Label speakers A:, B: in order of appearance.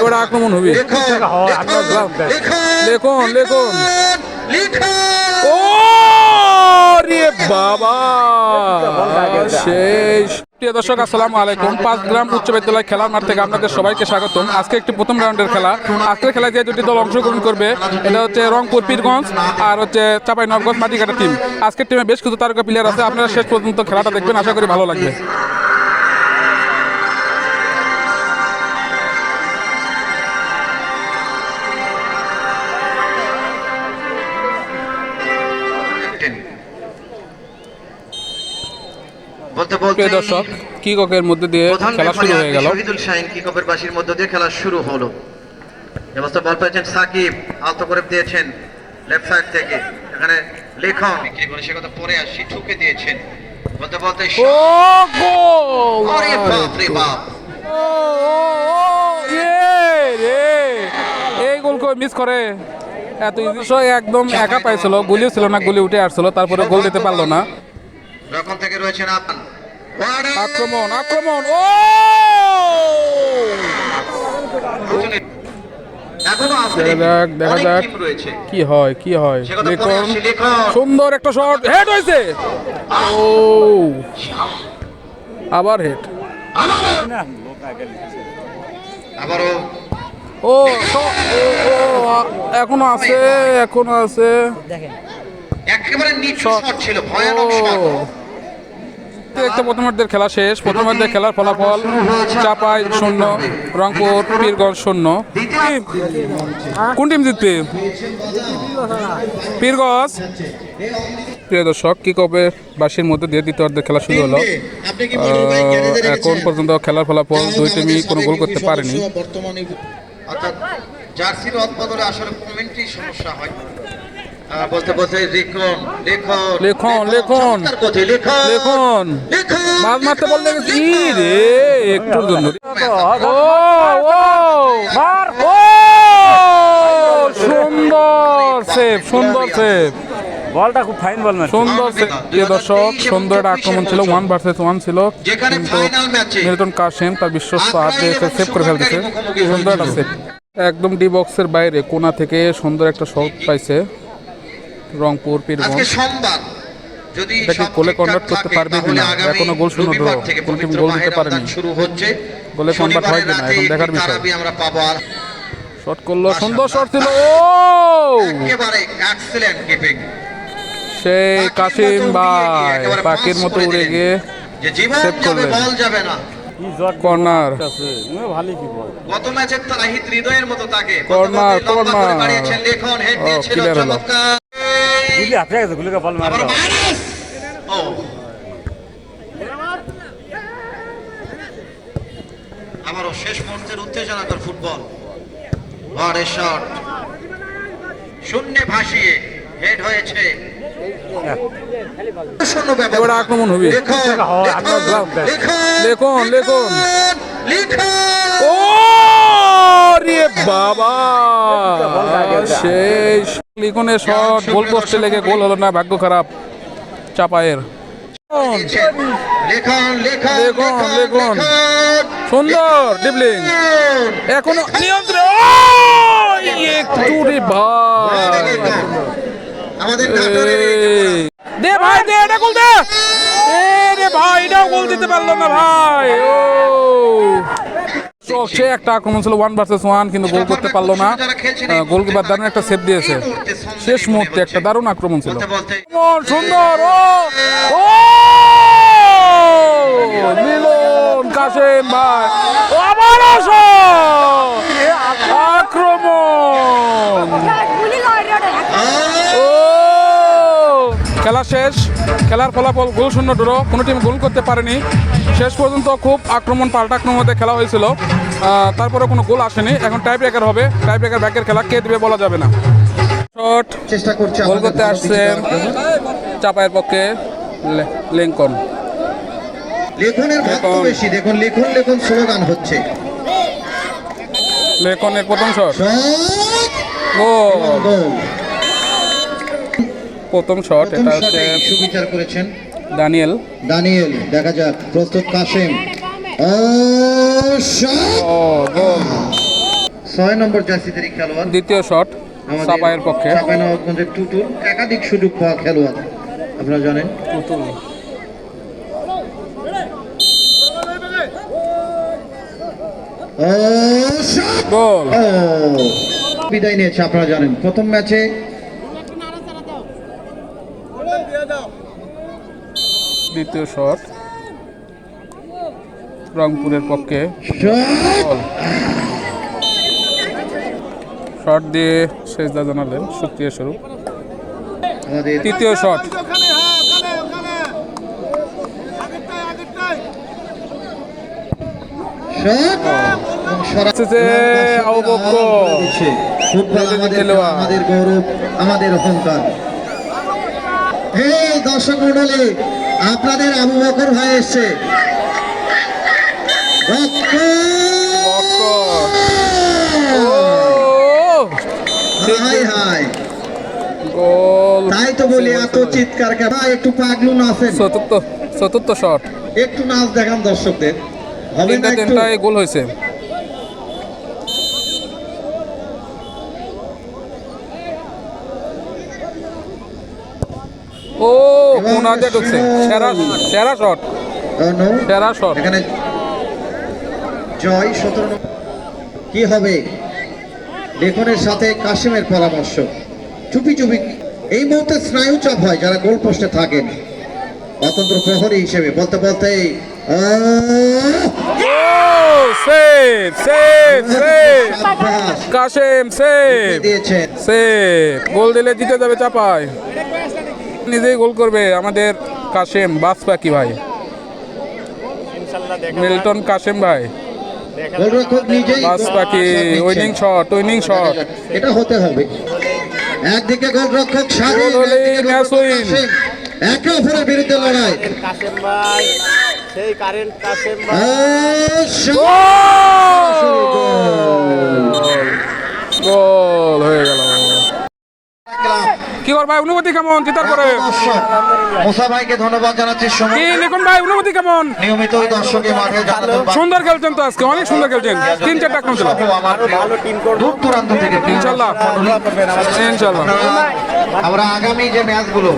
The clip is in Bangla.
A: এবার আক্রমণ হবে। লেখন লেখন। ও রে বাবা! শেষ। প্রিয় দর্শক, আসসালামু আলাইকুম। পাঁচ গ্রাম উচ্চ বিদ্যালয় খেলার মাঠ থেকে আপনাদের সবাইকে স্বাগতম। আজকে একটি প্রথম রাউন্ডের খেলা। আজকের খেলায় যে দুটি দল অংশগ্রহণ করবে, এটা হচ্ছে রংপুর পীরগঞ্জ আর হচ্ছে চাপাই নবগঞ্জ মাটিকাটা টিম আজকের টিমে বেশ কিছু তারকা প্লেয়ার আছে। আপনারা শেষ পর্যন্ত খেলাটা দেখবেন। আশা করি ভালো লাগবে। প্রিয় দর্শক কিককের মধ্যে দিয়ে খেলা শুরু হয়ে গেল।
B: শহীদুল শাহিন কিকপের বাসির মধ্য দিয়ে খেলা শুরু হলো। ব্যবস্থা বল পেয়েছেন সাকিব আলতো করে দিয়েছেন লেফট সাইড থেকে। এখানে লেখন বিক্রি করে সে কথা পরে আসি ঠুকে দিয়েছেন বলতে বলতে
A: ও গোল
B: আরে বাপ রে বাপ।
A: ও, ও, ও, ইয়ে রে। এই গোল কই মিস করে? এত ইজি একদম একা পাইছিল গুলিও ছিল না গুলি উঠে আসছিল তারপরে গোল দিতে পারল না।
B: যখন থেকে রয়েছেন আপান
A: আক্রমণ আক্রমণ ও!
B: এখনও আছে
A: দেখা যাক কি হয় কি হয়? লিখন সুন্দর একটা শট হেড হয়েছে! ও! আবার হেড ও এখনও আছে এখনও আছে।
B: একেবারে নিচু
A: শট।
B: শট ছিল ভয়ানক শট
A: একটা প্রথমার্ধের খেলা শেষ। প্রথমার্ধের খেলার ফলাফল চাপাই শূন্য, রংপুর পীরগঞ্জ শূন্য। কোন টিম জিতবে? পীরগঞ্জ। প্রিয় দর্শক কি কবে বাসির মধ্যে দিয়ে দ্বিতীয় অর্ধের খেলা শুরু হলো। এখন পর্যন্ত খেলার ফলাফল দুই টিমই কোনো গোল করতে পারেনি।
B: জার্সির অদবদলে আসলে কমেন্ট্রি সমস্যা হয়। বলতে বলতে লিখন লেখন।
A: লেখন, লেখন।
B: চমৎকার গতি, লেখন।
A: লেখন।
B: লেখন
A: মাছ মারতে বলতে গেছি রে একটুর জন্য ও ও ও সুন্দর সেভ সুন্দর সেভ।
C: বলটা খুব ফাইন বল
A: সুন্দর। প্রিয় দর্শক সুন্দর একটা আক্রমণ ছিল ওয়ান ভার্সেস ওয়ান ছিল।
B: যেখানে
A: কিন্তু মিল্টন কাসেম তার বিশ্বস্ত হাত সেভ করে ফেলতেছে। সুন্দর একটা সেভ। একদম ডি বক্সের বাইরে কোনা থেকে সুন্দর একটা শট পাইছে। রংপুর
B: আজকে
A: পীরগঞ্জ
B: সোমবার যদি
A: এটা কি গোলে
B: ঠিকঠাক
A: করতে পারবে
B: তাহলে
A: কিনা? এখনও গোল শূন্য draw। কোন টিম গোল দিতে পারেনি।
B: শুরু হচ্ছে
A: গোলে convert হয় কিনা? এখন দেখার বিষয়।
B: আমরা পাবো আর
A: শট করল সুন্দর শট ছিল ও
B: একেবারে এক্সেলেন্ট কিপিং
A: সেই কাশিম ভাই পাখির মতো উড়ে গিয়ে
B: যে জীবন যাবে
A: করলেন।
B: বল যাবে না
A: কর্নার
B: গত ম্যাচের হৃদয়ের মতো তাকে
A: কর্নার।
C: গুলি হাতে গেছে গুলিকে বল মার
B: আবারও শেষ মুহূর্তের উত্তেজনাকর ফুটবল। আর শট শূন্যে ভাসিয়ে হেড হয়েছে। ব্যবধান
A: আক্রমণ হবে।
B: লেখন লেখন
A: লেখন লেখন
B: লেখন
A: ও রে বাবা! শেষ লিখনের শট গোল পোস্টে লেগে গোল হলো না ভাগ্য খারাপ চাপায়ের।
B: লেখন লেখন
A: সুন্দর ডিবলিং এখনও নিয়ন্ত্রণ। একটু রে ভাই। দে ভাই দে এটা গোল দে। এ রে ভাই এটাও গোল দিতে পারল না ভাই। ও। সে একটা আক্রমণ ছিল ওয়ান ভার্সেস ওয়ান কিন্তু গোল করতে পারল না। গোলকিপার দারুণ একটা সেভ দিয়েছে। শেষ মুহূর্তে একটা দারুণ আক্রমণ ছিল। সুন্দর ও মিলন কাশেম ভাই শট! আক্রমণ! ও! খেলা শেষ খেলার ফলাফল গোল শূন্য ড্র কোনো টিম গোল করতে পারেনি। শেষ পর্যন্ত খুব আক্রমণ পাল্টা আক্রমণে খেলা হয়েছিল। তারপরে কোনো গোল আসেনি। এখন টাই ব্রেকার হবে। টাই ব্রেকার ব্যাকের খেলা কে দিবে বলা যাবে না। শট
B: চেষ্টা করছে
A: গোল করতে আসছেন চাপায়ের পক্ষে লিঙ্কন।
B: লেখনের ভক্ত বেশি। দেখুন লেখন লেখন স্লোগান হচ্ছে।
A: লিঙ্কনের প্রথম শট গোল। প্রথম শট এটা হচ্ছে
B: সুবিচার করেছেন।
A: দানিয়েল।
B: দানিয়েল দেখা যাক প্রস্তুত ও
A: গোল।
B: ছয় নম্বর জার্সিদের খেলোয়াড়।
A: দ্বিতীয় শট সাপায়ের পক্ষে।
B: চাপাইনবাবগঞ্জের টুটুল একাধিক সুযোগ পাওয়া খেলোয়াড়। আপনারা জানেন।
A: টুটুল! গোল।
B: বিদায় নিয়েছে আপনারা জানেন। প্রথম ম্যাচে
A: দ্বিতীয় শট। রংপুরের পক্ষে শট দিয়ে শেষদা জানালেন সুক্রিয়া স্বরূপ। তৃতীয় শট।
B: আমাদের আমাদের গৌরব আমাদের অহংকার। এই দর্শক মন্ডলী আপনাদের আবু বকর ভাই এসছে। Hi hi.
A: গোল।
B: তাই তো বলি এত চিৎকার ভাই, একটু পাগলু নাচেন
A: চতুর্থ চতুর্থ শট।
B: একটু নাচ দেখান দর্শকদের। হবে না
A: গোল হয়েছে। ও কোন হাতে ঢুকছে। সেরা সেরা শট সেরা শট
B: এখানে জয় সতেরো কি হবে? লেখনের সাথে কাশিমের পরামর্শ। চুপি চুপি। এই মুহূর্তে স্নায়ু চাপ হয় যারা গোল পোস্টে থাকেন। অতন্ত্র প্রহরী হিসেবে বলতে বলতে
A: save save save Kashem save
B: দিয়েছেন
A: সেভ গোল দিলে জিতে যাবে চাপায়। নিজেই গোল করবে আমাদের কাশেম বাস পাখি ভাই মিল্টন কাশেম ভাই বাস পাখি উইনিং শট উইনিং শট
B: এটা হতে হবে একদিকে গোলরক্ষক
A: ম্যাচ উইন।
B: একে অপরের বিরুদ্ধে লড়াই
D: কাসেম ভাই সেই কারেন্ট কাসেম ভাই
A: গোল হয়ে গেল কি কর ভাই? অনুভূতি কেমন? জেতার পরে
B: মুসা ভাইকে ধন্যবাদ জানাচ্ছি। সময়
A: কি লিখুন ভাই অনুভূতি কেমন?
B: নিয়মিত ওই দর্শকে মাঠে
A: সুন্দর খেলছেন তো আজকে অনেক সুন্দর খেলছেন। তিন চারটা কোন ছিল।
D: ভালো টিম করব।
B: দূর দূরান্ত থেকে
A: ইনশাআল্লাহ ইনশাআল্লাহ
B: আমরা আগামী যে ম্যাচগুলো